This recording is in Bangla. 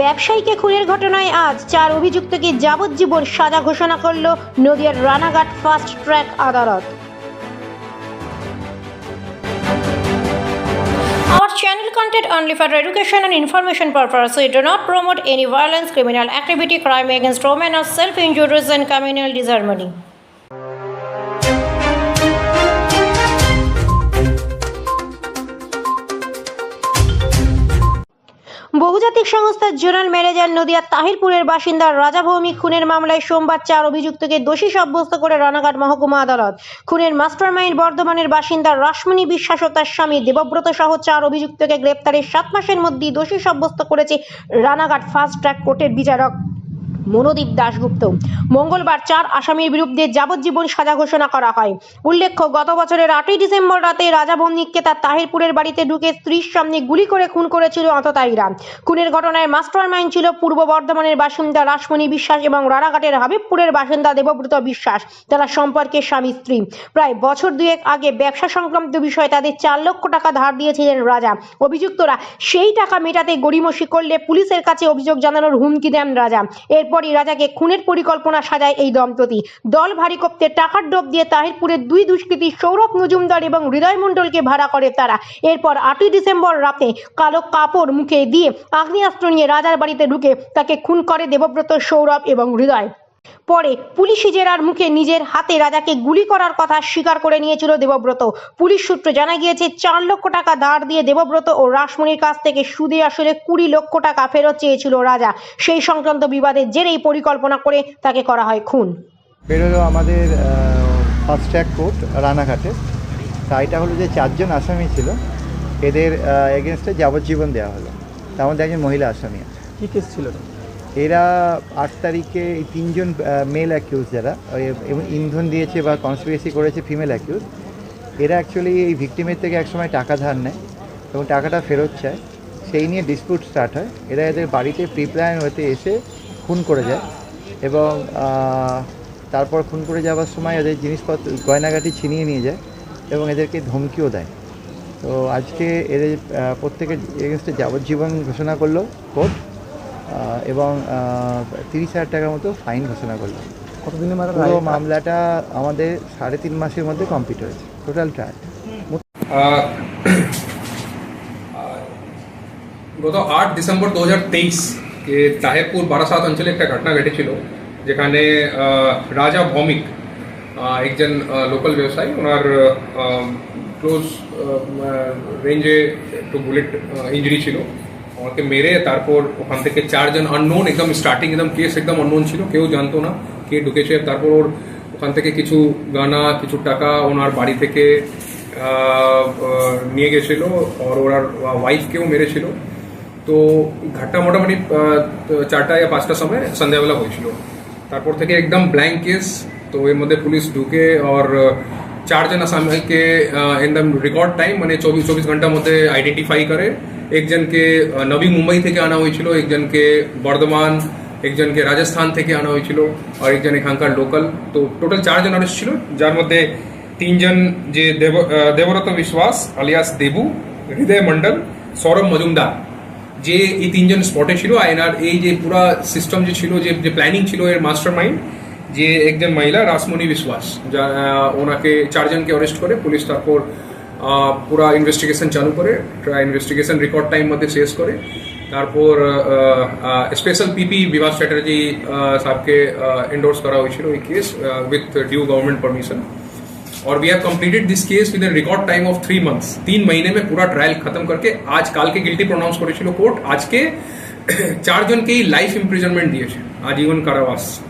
ব্যবসায়ীকে খুনের ঘটনায় আজ চার অভিযুক্তকে যাবজ্জীবন সাজা ঘোষণা করল নদিয়ার রানাঘাট ফাস্ট ট্র্যাক আদালত Our channel content only for education and information purpose. We do not promote any violence, criminal activity, crime against women, or self-injuries and communal disharmony. সংস্থার জোনাল ম্যানেজার নদিয়ার তাহিরপুরের বাসিন্দা রাজা ভৌমিক খুনের মামলায় সোমবার চার অভিযুক্তকে দোষী সাব্যস্ত করে রানাঘাট মহকুমা আদালত। খুনের মাস্টারমাইন্ড বর্ধমানের বাসিন্দা রাসমণি বিশ্বাস ও তার স্বামী দেবব্রত সহ চার অভিযুক্তকে গ্রেপ্তারের সাত মাসের মধ্যেই দোষী সাব্যস্ত করেছে রানাঘাট ফার্স্ট ট্র্যাক কোর্টের বিচারক। মনোদীপ দাশগুপ্ত। মঙ্গলবার চার আসামির বিরুদ্ধে যাবজ্জীবন সাজা ঘোষণা করা হয়। উল্লেখ্য, গত বছরের আটই ডিসেম্বর রাতে রাজা ভৌমিককে তার তাহিরপুরের বাড়িতে ঢুকে স্ত্রীর সামনে গুলি করে খুন করেছিল অততায়ীরা খুনের ঘটনায় মাস্টার মাইন্ড ছিল পূর্ব বর্ধমানের বাসিন্দা রাসমণি বিশ্বাস এবং রানাঘাটের হাবিবপুরের বাসিন্দা দেবব্রত বিশ্বাস, তারা সম্পর্কে স্বামী স্ত্রী। প্রায় বছর দুয়েক আগে ব্যবসা সংক্রান্ত বিষয়ে তাদের চার লক্ষ টাকা ধার দিয়েছিলেন রাজা। অভিযুক্তরা সেই টাকা মেটাতে গড়িমসি করলে পুলিশের কাছে অভিযোগ জানানোর হুমকি দেন রাজা। এরপরই রাজাকে খুনের পরিকল্পনা সাজায় এই দম্পতি। দল ভারী টাকার ডোব দিয়ে তাহিরপুরের দুই দুষ্কৃতী সৌরভ মজুমদার এবং হৃদয় মণ্ডলকে ভাড়া করে তারা। এরপর আটই ডিসেম্বর রাতে কালো কাপড় মুখে দিয়ে আগ্নেয়াস্ত্র নিয়ে রাজার বাড়িতে ঢুকে তাকে খুন করে দেবব্রত সৌরভ এবং হৃদয়। পরে পুলিশি জেরার মুখে নিজের হাতে রাজাকে গুলি করার কথা স্বীকার করে নিয়েছিল দেবব্রত। পুলিশ সূত্রে জানা গিয়েছে চার লক্ষ টাকা ধার দিয়ে দেবব্রত ও রাসমণির কাছ থেকে সুদে আসলে কুড়ি লক্ষ টাকা ফেরত চেয়েছিল রাজা। সেই সংক্রান্ত বিবাদের জেরেই পরিকল্পনা করে তাকে করা হয় খুন। বেরোলো আমাদের ফার্স্ট ট্র্যাক কোর্ট রানাঘাটে। তা এটা হলো যে চারজন আসামি ছিল। এদের এগেনস্টে যাবজ্জীবন দেওয়া হলো। তার মধ্যে একজন মহিলা আসামি আছে। কি কেস ছিল? এরা আট তারিখে এই তিনজন মেল অ্যাকিউজ যারা এবং ইন্ধন দিয়েছে বা কনস্পিরেসি করেছে ফিমেল অ্যাকিউজ এরা অ্যাকচুয়ালি এই ভিকটিমের থেকে একসময় টাকা ধার নেয় এবং টাকাটা ফেরত চায়। সেই নিয়ে ডিসপিউট স্টার্ট হয়। এরা এদের বাড়িতে প্রি প্ল্যান হতে এসে খুন করে যায় এবং তারপর খুন করে যাওয়ার সময় এদের জিনিসপত্র, গয়নাগাটি ছিনিয়ে নিয়ে যায় এবং এদেরকে ধমকিও দেয়। তো আজকে এদের প্রত্যেকের এগেনস্টে যাবজ্জীবন ঘোষণা করল কোর্ট। এবং তিরিশ হাজার টাকার মতো ফাইন ঘোষণা করল কতদিনের মাথায় পুরো মামলাটা আমাদের সাড়ে তিন মাসের মধ্যে কমপ্লিট হয়েছে টোটাল ট্রায়াল। গত আট ডিসেম্বর দু হাজার তেইশ কে তাহেরপুর বারাসাত অঞ্চলে একটা ঘটনা ঘটেছিল যেখানে রাজা ভৌমিক একজন লোকাল ব্যবসায়ী ওনার ক্লোজ রেঞ্জে একটু বুলেট ইঞ্জুরি ছিল। ওনাকে মেরে তারপর ওখান থেকে চারজন আননোন একদম স্টার্টিং একদম কেস একদম আননোন ছিল, কেউ জানতো না, কে ঢুকেছে। তারপর ওর ওখান থেকে কিছু গানা, কিছু টাকা ওনার বাড়ি থেকে নিয়ে গেছিল, আর ওনার ওয়াইফকেও মেরেছিল। তো ঘাটটা মোটামুটি চারটা या পাঁচটার সময় সন্ধ্যাবেলা হয়েছিল। তারপর থেকে একদম ব্ল্যাঙ্ক কেস তো এর মধ্যে পুলিশ ঢুকে আর চারজন আসামিকে একদম রেকর্ড টাইম মানে চব্বিশ চব্বিশ ঘণ্টার মধ্যে আইডেন্টিফাই করে। একজনকে নবী মুম্বাই থেকে আনা হয়েছিল, একজনকে বর্ধমান, একজনকে রাজস্থান থেকে আনা হয়েছিল, আর একজন এখানকার লোকাল। তো টোটাল চারজন আরেস্ট ছিল যার মধ্যে তিনজন যে দেব দেবরত বিশ্বাস আলিয়াস দেবু, হৃদয় মন্ডল সৌরভ মজুমদার। যে এই তিনজন স্পটে ছিল, আর এই যে পুরা সিস্টেম যে ছিল, যে যে প্ল্যানিং ছিল এর মাস্টার মাইন্ড যে একজন মহিলা রাসমণি বিশ্বাস, যা ওনাকে, চারজনকে অ্যারেস্ট করে পুলিশ তারপর पूरा इन्भेस्टिगेशन चालू कर इन्भेस्टिगेशन रेकर्ड टाइम मध्य शेष कर तपर स्पेशल पीपी विभास चैटार्जी सब के endorse case with due government permission और we have completed this case with record time of three months तीन महीने में पूरा ट्रायल खत्म करके आज कल के गिल्टी प्रोनाउंस कोर्ट आज के चार जन के लाइफ इम्प्रिजनमेंट दिए आजीवन कारावास।